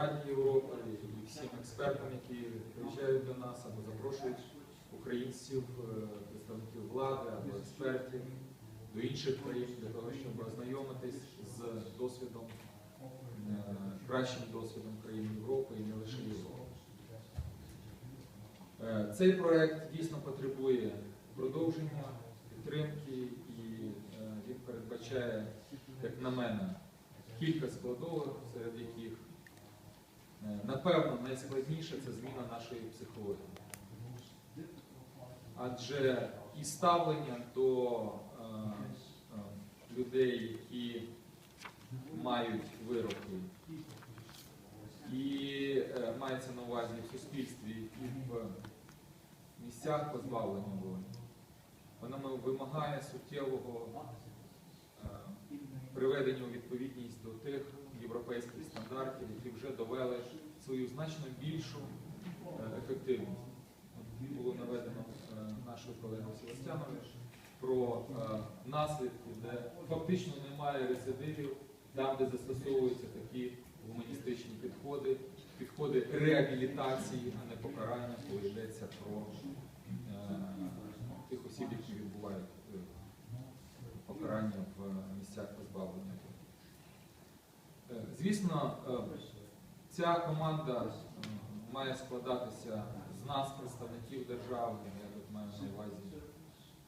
Раді Європи і всім експертам, які приїжджають до нас або запрошують українців, е, представників влади або експертів до інших країн для того, щоб ознайомитись з досвідом, е, кращим досвідом країн Європи і не лише Європи. Е, Цей проект дійсно потребує продовження, підтримки, і він передбачає, як на мене, кілька складових, серед яких, напевно, найскладніше це зміна нашої психології. Адже і ставлення до е, е, людей, які мають вироки, і е, мається на увазі в суспільстві і в місцях позбавлення волі, воно вимагає суттєвого е, приведення у відповідність до тих європейських стандартів, які вже довели свою значно більшу е, ефективність. Було наведено е, нашою колегою Севастьяновою про е, наслідки, де фактично немає рецидивів, там, де застосовуються такі гуманістичні підходи, підходи реабілітації, а не покарання, коли йдеться про тих осіб, які відбувають е, покарання в місцях позбавлення. волі. Е, Звісно, е, ця команда е, має складатися з нас, представників держави, я тут маю на увазі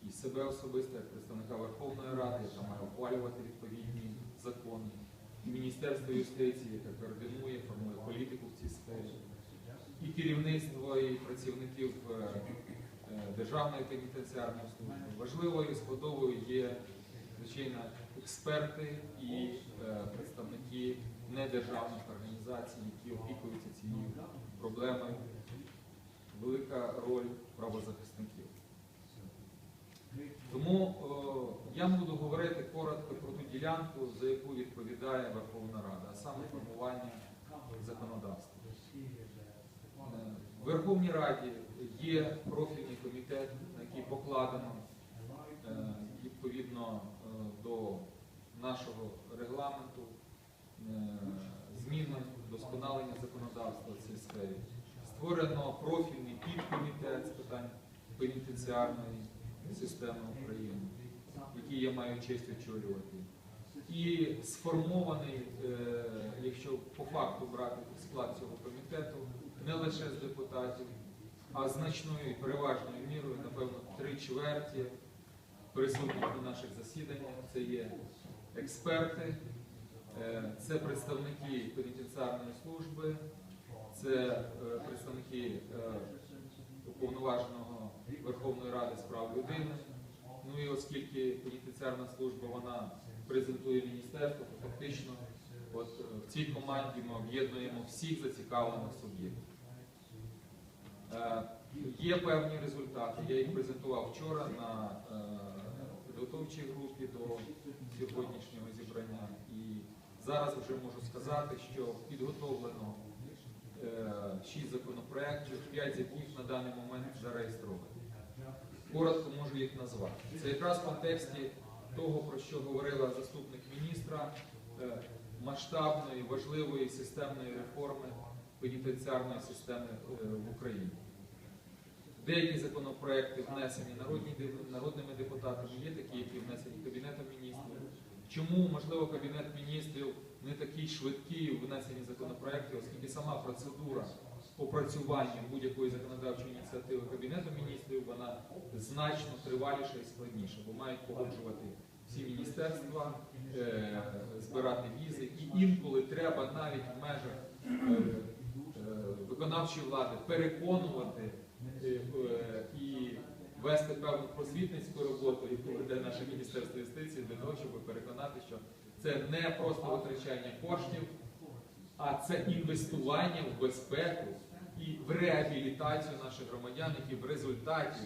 і себе особисто, як представника Верховної Ради, яка має ухвалювати відповідні закони, і Міністерство юстиції, яке координує, формує політику в цій сфері, і керівництво, і працівників е, Державної пенітенціарної служби. Важливою складовою є, звичайно, експерти і представники недержавних організацій, які опікуються цією проблемою. Велика роль правозахисників. Тому о, я буду говорити коротко про ту ділянку, за яку відповідає Верховна Рада, а саме формування законодавства. Е, В Верховній Раді є профільний комітет, на який покладено е, відповідно е, до нашого регламенту е, зміни, вдосконалення законодавства в цій сфері. Створено профільний підкомітет з питань пенітенціарної системи України, який я маю честь очолювати. І сформований, е, якщо по факту брати склад цього комітету, не лише з депутатів, а значною і переважною мірою, напевно, три чверті присутніх на наших засіданнях. Це є експерти, це представники пенітенціарної служби, це е, представники е, уповноваженого Верховної Ради з прав людини. Ну і оскільки пенітенціарна служба вона презентує міністерство, то фактично от е, в цій команді ми об'єднуємо всіх зацікавлених суб'єктів. Е, Є певні результати. Я їх презентував вчора на е, підготовчій групі до сьогоднішнього зібрання. Зараз вже можу сказати, що підготовлено е, шість законопроєктів, п'ять з яких на даний момент зареєстровані. Коротко можу їх назвати. Це якраз в контексті того, про що говорила заступник міністра, е, масштабної, важливої системної реформи пенітенціарної системи е, в Україні. Деякі законопроекти внесені народними депутатами, є такі, які внесені Кабінетом міністрів. Чому, можливо, Кабінет міністрів такий швидкий у внесенні законопроектів, оскільки сама процедура опрацювання будь-якої законодавчої ініціативи Кабінету міністрів, вона значно триваліша і складніша, бо мають погоджувати всі міністерства, е, збирати візи, і інколи треба навіть в межах е, е, виконавчої влади переконувати і вести певну просвітницьку роботу, яку веде наше Міністерство юстиції, для того, щоб переконати, що це не просто витрачання коштів, а це інвестування в безпеку і в реабілітацію наших громадян, які в результаті,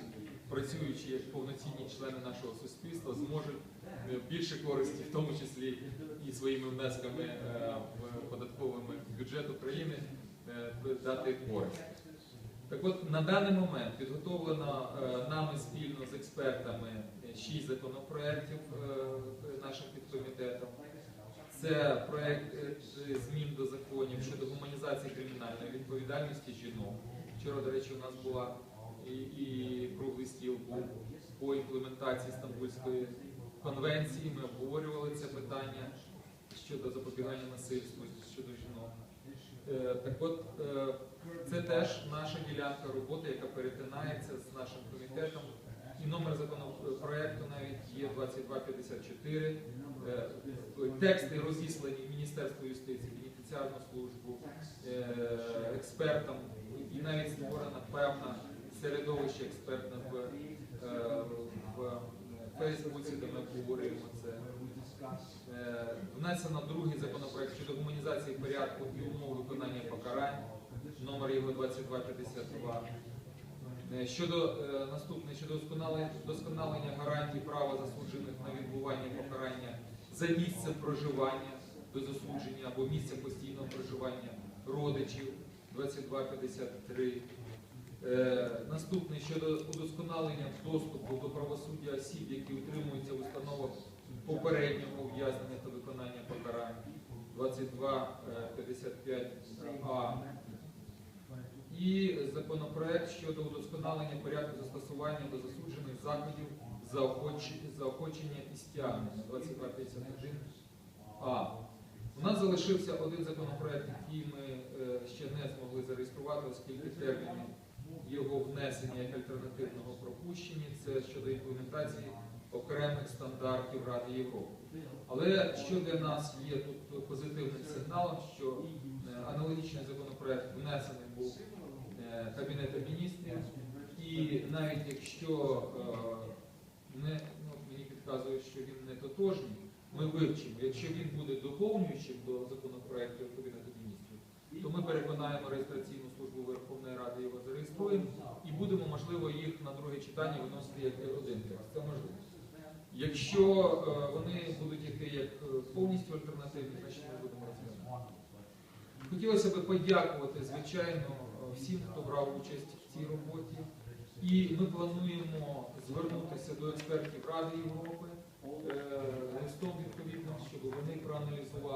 працюючи як повноцінні члени нашого суспільства, зможуть е, більше користі, в тому числі і своїми внесками е, в податковими бюджет України, е, дати користь. Так от на даний момент підготовлено нами спільно з експертами шість законопроєктів е, нашим підкомітетом. Це проект е, змін до законів щодо гуманізації кримінальної відповідальності жінок. Вчора, до речі, у нас була і, і круглий стіл був по імплементації Стамбульської конвенції. Ми обговорювали це питання щодо запобігання насильству щодо жінок. Е, Так от, це теж наша ділянка роботи, яка перетинається з нашим комітетом. І номер законопроекту навіть є 2254. Е, Тексти розіслані в Міністерство юстиції, бенефіціарну службу, е, експертам, і навіть створена певна середовище експертне в, е, в Фейсбуці, де ми обговорюємо це. Внесено другий законопроект щодо гуманізації порядку і умов виконання покарань, номер його 2252. Е, Щодо е, наступне щодо досконалення, гарантій права засуджених на відбування покарання за місцем проживання без осудження або місця постійного проживання родичів 2253. Е, Наступне щодо удосконалення доступу до правосуддя осіб, які утримуються в установах попереднього ув'язнення та виконання покарань 2255А. І законопроект щодо удосконалення порядку застосування до засуджених заходів заохочення, і стягнення 2251А. У нас залишився один законопроект, який ми е, ще не змогли зареєструвати, оскільки терміни його внесення як альтернативного пропущення. Це щодо імплементації окремих стандартів Ради Європи. Але що для нас є тут позитивним сигналом, що е, аналогічний законопроект внесений був е, Кабінетом міністрів, і навіть якщо е, не, ну, мені підказують, що він не тотожний, ми вивчимо. Якщо він буде доповнюючим до законопроекту Кабінету міністрів, то ми переконаємо реєстраційну службу Верховної Ради його зареєструємо і будемо, можливо, їх на друге читання виносити як один. Це можливо. Якщо е, вони будуть йти як е, повністю альтернативні, значить ми будемо розглядати. Хотілося б подякувати, звичайно, всім, хто брав участь в цій роботі. І ми плануємо звернутися до експертів Ради Європи е, листом відповідним, щоб вони проаналізували.